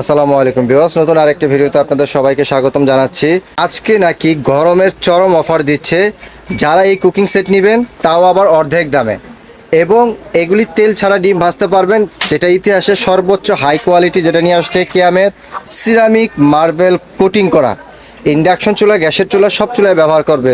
আসসালামু আলাইকুম বিওয়াস নতুন আরেকটি ভিডিওতে আপনাদের সবাইকে স্বাগতম জানাচ্ছি। আজকে নাকি গরমের চরম অফার দিচ্ছে। যারা এই কুকিং সেট নেবেন, তাও আবার অর্ধেক দামে। এবং এগুলি তেল ছাড়া ডিম ভাজতে পারবেন, যেটা ইতিহাসে সর্বোচ্চ হাই কোয়ালিটি যেটা নিয়ে আসছে কিয়ামের সিরামিক মার্বেল কোটিং করা। ইন্ডাকশন চুলা গ্যাসের চুলা সব চুলায় ব্যবহার করবে।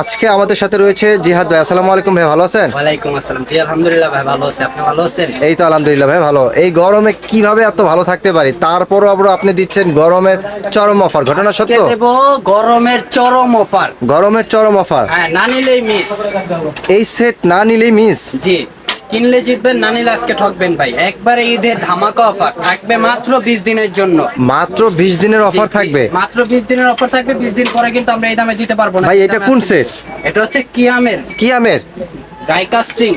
আজকে আমাদের সাথে রয়েছে জিহাদ ভাই। আসসালামু আলাইকুম ভাই ভালো আছেন? ওয়ালাইকুম আসসালাম। জি আলহামদুলিল্লাহ ভাই ভালো আছি। আপনি ভালো আছেন? এই তো আলহামদুলিল্লাহ ভাই ভালো। এই গরমে কীভাবে এত ভালো থাকতে পারি? তারপরও আবার আপনি দিচ্ছেন গরমের চরম অফার। ঘটনা সত্য? দেব গরমের চরম অফার। গরমের চরম অফার। হ্যাঁ না নিলেই মিস এই সেট না নিলেই মিস জি। কিনলে জিতবেন না নিলে আজকে ঠকবেন ভাই। একবারে ঈদের ধামাকা অফার থাকবে মাত্র বিশ দিনের জন্য। মাত্র বিশ দিনের অফার থাকবে? মাত্র বিশ দিনের অফার থাকবে বিশ দিন পরে কিন্তু আমরা এই দামে দিতে পারব না। ভাই, এটা কোন সেট এটা হচ্ছে কিয়ামের। কিয়ামের? Die casting.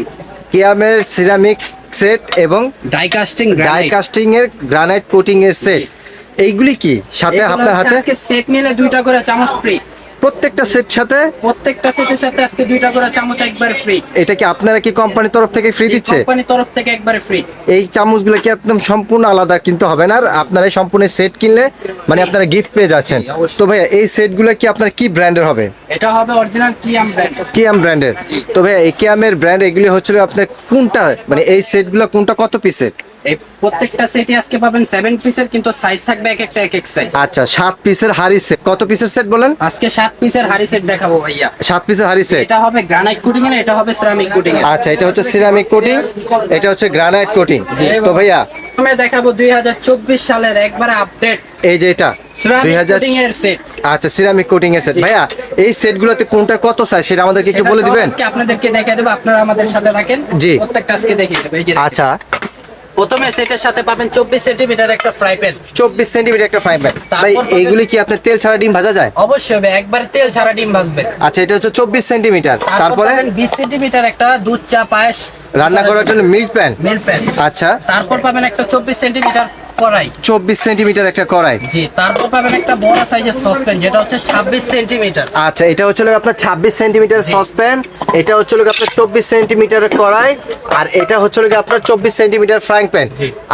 কিয়ামের সিরামিক সেট এবং ডাই কাস্টিং ডাই কাস্টিং এর গ্রানাইট কোটিং এর সেট এইগুলি কি? সাথে আপনার হাতে? সেট নিলে দুইটা করে চামচ ফ্রি প্রত্যেকটা সেট সাথে? প্রত্যেকটা সেটের সাথে আজকে দুইটা করে চামচ একবারে ফ্রি এটা কি আপনারা কি কোম্পানির তরফ থেকে ফ্রি দিচ্ছে? কোম্পানির তরফ থেকে একবারে ফ্রি এই চামচগুলো কি একদম সম্পূর্ণ আলাদা কিন্তু হবে না? আর আপনারা এই সম্পূর্ণ সেট কিনলে মানে আপনারা গিফট পেয়ে যাচ্ছেন। তো ভাইয়া এই সেটগুলো কি আপনার কি ব্র্যান্ডের হবে? এটা হবে অরিজিনাল কিয়াম ব্র্যান্ড কিয়াম ব্র্যান্ডের তো ভাইয়া এই কিয়ামের ব্র্যান্ড এগুলি হচ্ছিল আপনার কোনটা মানে এই সেটগুলো কোনটা কত পিসের এই প্রত্যেকটা সেটে আজকে পাবেন সেভেন পিসের কিন্তু সাইজ থাকবে এক একটা এক এক সাইজ আচ্ছা সাত পিসের হাড়ি সেট কত পিসের সেট বলেন? আজকে সাত পিসের হাড়ি সেট দেখাবো ভাইয়া। সাত পিসের হাড়ি সেট এটা হবে গ্রানাইট কোটিং এর এটা হবে সিরামিক কোটিং এর। আচ্ছা এটা হচ্ছে সিরামিক কোটিং এটা হচ্ছে গ্রানাইট কোটিং তো ভাইয়া আমি দেখাবো 2024 সালের একবারে আপডেট এই যে এটা আচ্ছা সিরামিক কোটিং এর সেট ভাইয়া এই সেটগুলোতে কোনটা কত সাইজ সেটা আমাদেরকে একটু বলে দিবেন? আজকে আপনাদেরকে দেবো আপনারা আমাদের সাথে থাকেন। জি। প্রত্যেকটা আজকে দেখিয়ে দেবো এই যে আচ্ছা প্রথমে সেটের সাথে পাবেন 24 সেন্টিমিটার একটা ফ্রাই প্যান চব্বিশ সেন্টিমিটার একটা ফ্রাই প্যান ভাই এইগুলি কি আপনার তেল ছাড়া ডিম ভাজা যায়? অবশ্যই ভাই একবারে তেল ছাড়া ডিম ভাজবেন আচ্ছা এটা হচ্ছে চব্বিশ সেন্টিমিটার। তারপরে বিশ 20 সেন্টিমিটার একটা দুধ চা পায়েস। রান্না করার জন্য মিল্ক প্যান মিল্ক প্যান আচ্ছা। তারপর পাবেন একটা 24 সেন্টিমিটার কড়াই। চব্বিশ সেন্টিমিটার একটা কড়াই। জি তারপর পাবেন একটা বড় সাইজের সসপ্যান যেটা হচ্ছে 26 সেন্টিমিটার। আচ্ছা এটা হচ্ছে আপনার ছাব্বিশ সেন্টিমিটার সসপ্যান এটা হচ্ছে আপনার চব্বিশ সেন্টিমিটারের কড়াই আর এটা হচ্ছে আপনার চব্বিশ সেন্টিমিটার ফ্রাইং প্যান।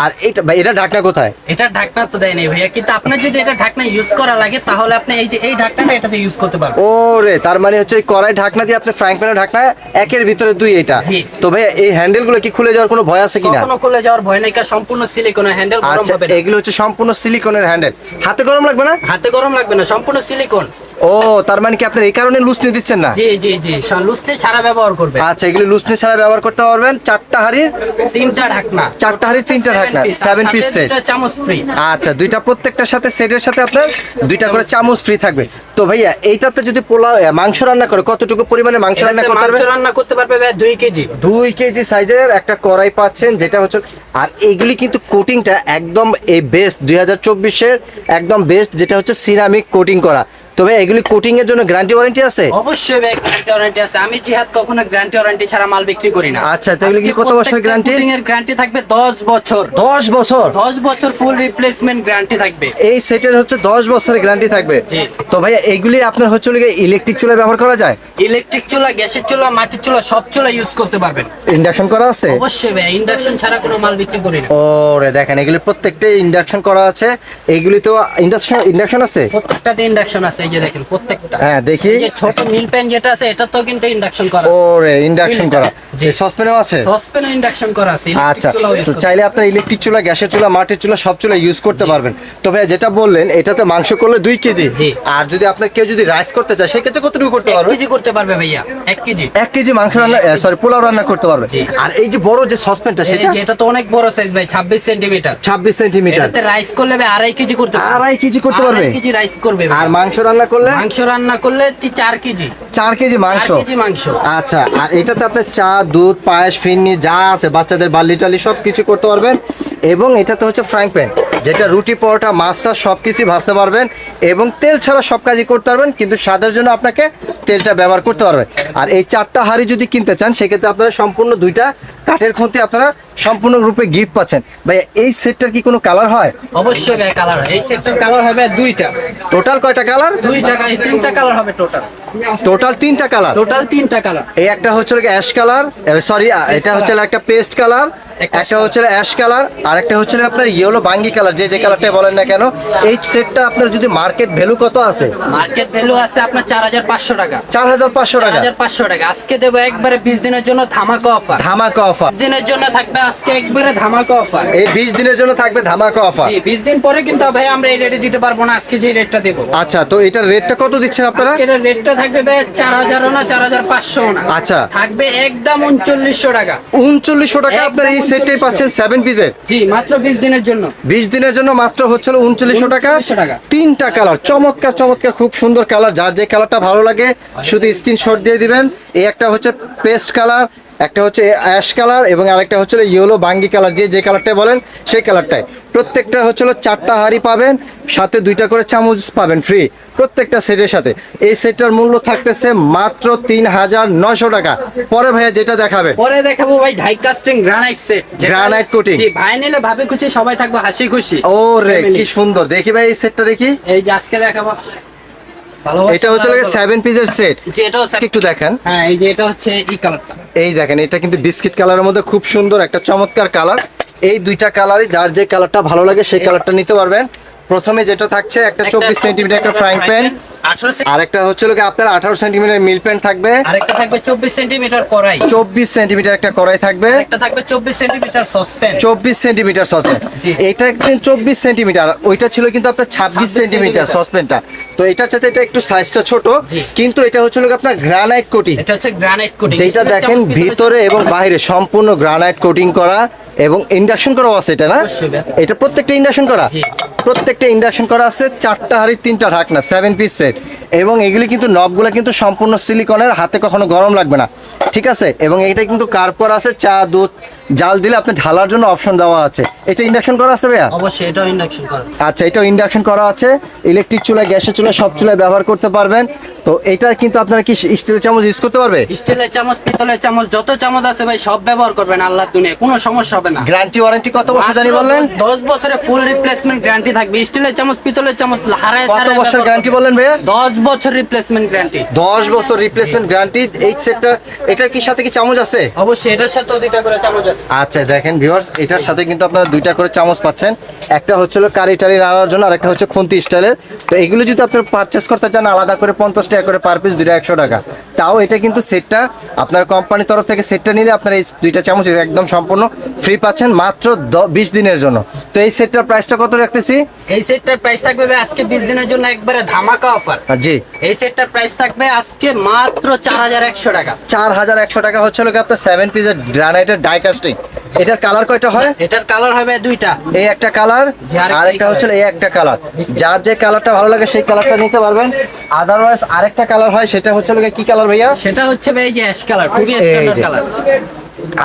আর এটা ভাই এটা ঢাকনা কোথায়? এটা ঢাকনা তো দেয়নি ভাইয়া কিন্তু আপনার যদি এটা ঢাকনা ইউজ করা লাগে তাহলে আপনি এই যে এই ঢাকনাটা এটাতে ইউজ করতে পারবেন। ওরে তার মানে হচ্ছে এই কড়াই ঢাকনা দিয়ে আপনি ফ্রাইং প্যানের ঢাকনা একের ভিতরে দুই এটা। তো ভাই এই হ্যান্ডেলগুলো কি খুলে যাওয়ার কোনো ভয় আছে কিনা? কখনো খুলে যাওয়ার ভয় নাই কারণ সম্পূর্ণ সিলিকনের হ্যান্ডেল গরম আচ্ছা হবে এগুলো হচ্ছে সম্পূর্ণ সিলিকনের হ্যান্ডেল হাতে গরম লাগবে না? হাতে গরম লাগবে না সম্পূর্ণ সিলিকন ও তার মানে কি আপনার এই কারণে লুসনি দিচ্ছেন না? জি জি জি লুসতে ছাড়া ব্যবহার করবে আচ্ছা এগুলো লুসনি ছাড়া ব্যবহার করতে পারবেন। চারটা হাড়ির তিনটা ঢাকনা। চারটা হাড়ির তিনটা ঢাকনা সেভেন পিস সেট চামচ ফ্রি আচ্ছা দুইটা প্রত্যেকটার সাথে সেটের সাথে আপনার দুইটা করে চামচ ফ্রি থাকবে। তো ভাইয়া এইটাতে যদি পোলাও মাংস রান্না করে কতটুকু পরিমাণে মাংস রান্না করতে পারবে মাংস রান্না করতে পারবে ভাই দুই কেজি। দুই কেজি সাইজের একটা কড়াই পাচ্ছেন যেটা হচ্ছে আর এগুলি কিন্তু কোটিংটা একদম এই বেস্ট দুই হাজার চব্বিশের একদম বেস্ট যেটা হচ্ছে সিরামিক কোটিং করা। তবে এগুলি কোটিং এর জন্য গ্যারান্টি ওয়ারেন্টি আছে? অবশ্যই ভাই গ্যারান্টি ওয়ারেন্টি আছে। আমি জিহাদ কখনো গ্যারান্টি ওয়ারেন্টি ছাড়া মাল বিক্রি করি না। আচ্ছা, তাহলে কি কত বছর guarantee? এর গ্যারান্টি থাকবে 10 বছর। দশ বছর? 10 বছর ফুল রিপ্লেসমেন্ট গ্যারান্টি থাকবে। এই সেটের হচ্ছে দশ বছরের গ্যারান্টি থাকবে। জি। তো ভাইয়া এইগুলি আপনার হচ্ছে ইলেকট্রিক চুলা ব্যবহার করা যায়? ইলেকট্রিক চুলা গ্যাসের চুলা মাটির চুলা সব চুলা ইউজ করতে পারবেন। ইন্ডাকশন করা আছে? অবশ্যই ভাই ইন্ডাকশন ছাড়া কোনো মাল বিক্রি করি না। ওরে দেখেন এগুলি প্রত্যেকটা ইন্ডাকশন করা আছে। এইগুলি তো ইন্ডাকশন ইন্ডাকশন আছে? প্রত্যেকটাতে ইন্ডাকশন আছে। এই যে দেখেন প্রত্যেকটা। হ্যাঁ দেখি। এই যে ছোট মিল প্যান যেটা আছে এটা তো কিন্তু ইন্ডাকশন করা ওরে ইন্ডাকশন করা। সসপ্যানও আছে? ইন্ডাকশন করা আছে আচ্ছা তো চাইলে আপনার ইলেকট্রিক চুলা গ্যাসের চুলা মাটির চুলা সব চুলা ইউজ করতে পারবেন। তবে যেটা বললেন এটাতে মাংস করলে দুই কেজি। আর যদি আপনার কেউ যদি রাইস করতে চায় সেক্ষেত্রে কতটুকু করতে পারবে? কেজি করতে পারবে ভাইয়া এক কেজি। এক কেজি মাংস রান্না সরি পোলাও রান্না করতে পারবে। আর এই যে বড় যে সসপ্যানটা সেটা? এটা তো অনেক বড় সাইজ ভাই ছাব্বিশ সেন্টিমিটার ছাব্বিশ সেন্টিমিটার এটাতে রাইস করলে ভাই আড়াই কেজি করতে আড়াই কেজি করতে পারবে? কেজি রাইস করবে আর মাংস রান্না করলে? মাংস রান্না করলে চার কেজি। চার কেজি মাংস? কেজি মাংস। আচ্ছা আর এটাতে আপনি চা দুধ পায়েস ফিরনি যা আছে বাচ্চাদের টালি সব কিছু করতে পারবেন। এবং এটাতে হচ্ছে ফ্রাইং প্যান যেটা রুটি পরোটা মাছটা সব কিছুই ভাজতে পারবেন এবং তেল ছাড়া সব কাজই করতে পারবেন কিন্তু স্বাদের জন্য আপনাকে তেলটা ব্যবহার করতে পারবেন। আর এই চারটা হাঁড়ি যদি কিনতে চান সেক্ষেত্রে আপনারা সম্পূর্ণ দুইটা কাঠের খুঁতি আপনারা সম্পূর্ণ গ্রুপে গিফট পাচ্ছেন। ভাইয়া এই সেটটার কি কোনো কালার হয়? অবশ্যই ভাই কালার এই সেটটার কালার হবে দুইটা। টোটাল কয়টা কালার দুই টাকা তিনটা কালার হবে টোটাল টোটাল তিনটা কালার টোটাল তিনটা কালার এই একটা হচ্ছে অ্যাশ কালার সরি এটা হচ্ছে একটা পেস্ট কালার একটা হচ্ছে অ্যাশ কালার আর একটা হচ্ছে আপনার ইয়েলো বাঙ্গি কালার যে যে কালারটা বলেন না কেন এই সেটটা আপনার যদি মার্কেট ভ্যালু কত আছে? মার্কেট ভ্যালু আছে আপনার চার হাজার পাঁচশো টাকা। চার হাজার পাঁচশো চার টাকা হাজার পাঁচশো টাকা। আজকে দেবো একবারে বিশ দিনের জন্য ধামাকা অফার ধামাকা অফার দিনের জন্য থাকবে আজকে একবারে ধামাকা অফার এই বিশ দিনের জন্য থাকবে ধামাকা অফার জি বিশ দিন পরে কিন্তু ভাই আমরা এই রেটে দিতে পারব না আজকে যে রেটটা দেবো। আচ্ছা তো এটার রেটটা কত দিচ্ছেন আপনারা? আজকের রেটটা থাকবে ভাই চার হাজারও না চার হাজার পাঁচশো না। আচ্ছা। থাকবে একদম উনচল্লিশশো টাকা। উনচল্লিশশো টাকা আপনার এই সেটটাই পাচ্ছেন সেভেন পিসের জি মাত্র বিশ দিনের জন্য। বিশ দিনের জন্য মাত্র টাকা। 3900 টাকা। তিনটা কালার চমৎকার চমৎকার খুব সুন্দর কালার যার যে কালারটা ভালো লাগে শুধু স্ক্রিনশট দিয়ে দিবেন। এই একটা হচ্ছে পেস্ট কালার একটা হচ্ছে অ্যাশ কালার এবং আরেকটা হচ্ছে ইয়েলো বাঙ্গি কালার যে যে কালারটা বলেন সেই কালারটাই। প্রত্যেকটা হচ্ছিল চারটা হাড়ি পাবেন সাথে দুইটা করে চামচ পাবেন ফ্রি প্রত্যেকটা সেটের সাথে। এই সেটটার মূল্য থাকতেছে মাত্র তিন হাজার নশো টাকা। পরে ভাইয়া যেটা দেখাবেন। পরে দেখাবো ভাই die casting granite set coating। জি ভাই নিলে ভাবে খুশি সবাই থাকব হাসি খুশি। ও রে কি সুন্দর। দেখি ভাই এই সেটটা দেখি। এই যে আজকে দেখাবো। এটা হচ্ছে তারা- সেভেন পিসের সেট জি এটাও একটু দেখেন। হ্যাঁ এই যে এটা হচ্ছে ই কালারটা এই দেখেন এটা কিন্তু বিস্কিট কালারের মধ্যে খুব সুন্দর একটা চমৎকার কালার। এই দুইটা কালারই যার যে কালারটা ভালো লাগে সেই কালারটা নিতে পারবেন। প্রথমে যেটা থাকছে একটা চব্বিশ সেন্টিমিটার একটা ফ্রাইং প্যান আঠারো আর একটা হচ্ছে লোকে আপনার আঠারো সেন্টিমিটার মিল প্যান থাকবে। আরেকটা থাকবে চব্বিশ সেন্টিমিটার কড়াই। চব্বিশ সেন্টিমিটার একটা কড়াই থাকবে। একটা থাকবে চব্বিশ সেন্টিমিটার সসপ্যান। চব্বিশ সেন্টিমিটার সসপেন জি। এটা একটু চব্বিশ সেন্টিমিটার। ওইটা ছিল কিন্তু আপনার ছাব্বিশ 26 সেন্টিমিটার। সসপেনটা তো এটার সাথে এটা একটু সাইজটা ছোট। কিন্তু এটা হচ্ছে লোকে আপনার গ্রানাইট কোটিং এটা হচ্ছে গ্রানাইট কোটিং যেটা দেখেন ভিতরে এবং বাইরে সম্পূর্ণ গ্রানাইট কোটিং করা এবং ইন্ডাকশন করা আছে এটা না? এটা প্রত্যেকটা ইন্ডাকশন করা। জি। প্রত্যেকটা ইন্ডাকশন করা আছে চারটা হাড়ির তিনটা ঢাকনা সেভেন পিস সেট এবং এগুলি কিন্তু নবগুলো কিন্তু সম্পূর্ণ সিলিকনের হাতে কখনো গরম লাগবে না। ঠিক আছে? এবং এটা কিন্তু কার্ভ করা আছে চা দুধ জাল দিলে আপনি ঢালার জন্য অপশন দেওয়া আছে। এটা ইন্ডাকশন করা আছে ভাইয়া? অবশ্যই এটাও ইন্ডাকশন করা আচ্ছা এটাও ইন্ডাকশন করা আছে। ইলেকট্রিক চুলা গ্যাসের চুলা সব চুলায় ব্যবহার করতে পারবেন। তো এটা কিন্তু আপনারা কি স্টিলের চামচ ইউজ করতে পারবে? স্টিলের চামচ পিতলের চামচ যত চামচ আছে ভাই সব ব্যবহার করবেন আল্লাহর দুনিয়ায়। কোনো সমস্যা হবে না। গ্যারান্টি ওয়ারেন্টি কত বছর জানি বললেন? দশ বছরে ফুল রিপ্লেসমেন্ট গ্যারান্টি থাকবে স্টিলের চামচ পিতলের চামচ হারায় কত বছর গ্যারান্টি। বললেন ভাইয়া? দশ বছর রিপ্লেসমেন্ট গ্যারান্টি দশ বছর রিপ্লেসমেন্ট গ্যারান্টি এই সেটটা এটার কি সাথে কি চামচ আছে? অবশ্যই এটার সাথে দুইটা করে চামচ আছে। আচ্ছা দেখেন ভিউয়ার্স এটার সাথে কিন্তু আপনারা দুইটা করে চামচ পাচ্ছেন। একটা হচ্ছিল কারি টারি নাড়ার জন্য আর একটা হচ্ছে খুন্তি স্টাইলের। তো এগুলো যদি আপনার পারচেস করতে চান আলাদা করে পঞ্চাশ টাকা করে পার পিস দুইটা একশো টাকা। তাও এটা কিন্তু সেটটা আপনার কোম্পানির তরফ থেকে সেটটা নিলে আপনার এই দুইটা চামচ একদম সম্পূর্ণ ফ্রি পাচ্ছেন মাত্র বিশ দিনের জন্য। তো এই সেটটার প্রাইসটা কত রাখতেছি? এই সেটটার প্রাইস থাকবে আজকে বিশ দিনের জন্য একবারে ধামাকা অফার আর জি। এই সেটটার প্রাইস থাকবে আজকে মাত্র চার হাজার একশো টাকা। চার হাজার একশো টাকা হচ্ছে লোক আপনার সেভেন পিসের গ্রানাইটের ডাই কাস্টিং এটার কালার কয়টা হয়? এটার কালার হবে দুইটা। এই একটা কালার আর একটা হচ্ছে এই একটা কালার যার যে কালারটা ভালো লাগে সেই কালারটা নিতে পারবেন। আদারওয়াইজ আরেকটা কালার হয় সেটা হচ্ছে লোকে কি কালার ভাইয়া? সেটা হচ্ছে ভাই এই যে অ্যাশ কালার খুবই স্ট্যান্ডার্ড কালার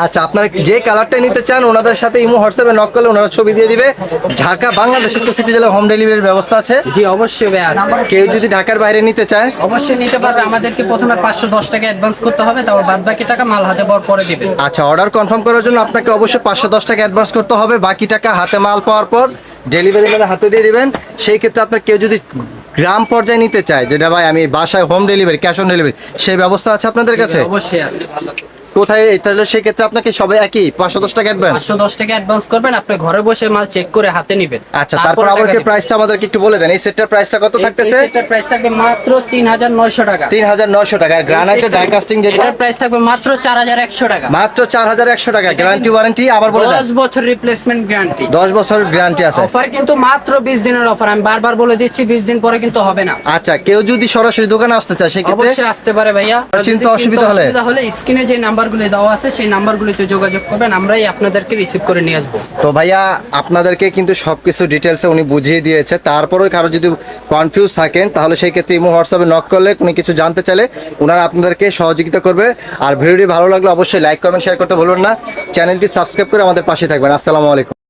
আচ্ছা আপনারা যে কালারটা নিতে চান ওনাদের সাথে ইমো হোয়াটসঅ্যাপে নক করলে ওনারা ছবি দিয়ে দিবে। ঢাকা বাংলাদেশের প্রতিটি জেলায় হোম ডেলিভারির ব্যবস্থা আছে। জি অবশ্যই ভাই আছে। কেউ যদি ঢাকার বাইরে নিতে চায়। অবশ্যই নিতে পারবে। আমাদেরকে প্রথমে পাঁচশো দশ টাকা অ্যাডভান্স করতে হবে তারপর বাদ বাকি টাকা মাল হাতে বর পরে দিবেন আচ্ছা অর্ডার কনফার্ম করার জন্য আপনাকে অবশ্যই পাঁচশো দশ টাকা অ্যাডভান্স করতে হবে। বাকি টাকা হাতে মাল পাওয়ার পর ডেলিভারি ম্যানের হাতে দিয়ে দিবেন। সেই ক্ষেত্রে আপনার কেউ যদি গ্রাম পর্যায়ে নিতে চায় যেটা ভাই আমি বাসায় home delivery cash on delivery সেই ব্যবস্থা আছে আপনাদের কাছে? অবশ্যই আছে। কোথায় তাহলে সেই ক্ষেত্রে আপনাকে সবাই একই? পাঁচশো দশ টাকা অ্যাডভান্স পাঁচশো দশ টাকা অ্যাডভান্স করবেন আপনি ঘরে বসে মাল চেক করে হাতে নিবেন। আচ্ছা তারপর আমাকে প্রাইসটা আমাদেরকে একটু বলে দেন। এই সেটটার প্রাইসটা কত থাকতেছে? প্রাইস থাকবে মাত্র তিন হাজার নয়শো টাকা। তিন হাজার নয়শো টাকা। আর গ্রানাইটের ডাই কাস্টিং যেটা এটার প্রাইস থাকবে মাত্র চার হাজার একশো টাকা। মাত্র চার হাজার একশো টাকা। গ্যারান্টি ওয়ারেন্টি আবার বলে দশ বছর রিপ্লেসমেন্ট গ্যারান্টি দশ বছরের গ্যারান্টি আছে। অফার কিন্তু মাত্র বিশ দিনের অফার আমি বারবার বলে দিচ্ছি বিশ দিন পরে কিন্তু হবে না। আচ্ছা কেউ যদি সরাসরি দোকানে আসতে চায় সেক্ষেত্রে অবশ্যই আসতে পারে ভাইয়া। চিন্তা অসুবিধা হলে? স্ক্রিনে যে নাম্বারগুলো দেওয়া আছে, সেই নাম্বারগুলিতে যোগাযোগ করবেন, আমরাই আপনাদেরকে রিসিভ করে নিয়ে আসব। তো ভাইয়া, আপনাদেরকে কিন্তু সবকিছু ডিটেলসে উনি বুঝিয়ে দিয়েছে। তারপরেও কারও যদি কনফিউজ থাকেন, তাহলে সেই ক্ষেত্রে ইমো হোয়াটসঅ্যাপে নক করলে কোনো কিছু জানতে চাইলে ওনারা আপনাদেরকে সহযোগিতা করবে। আর ভিডিওটি ভালো লাগলে অবশ্যই লাইক কমেন্ট শেয়ার করতে ভুলবেন না। চ্যানেলটি সাবস্ক্রাইব করে আমাদের পাশে থাকবেন। আসসালামু আলাইকুম।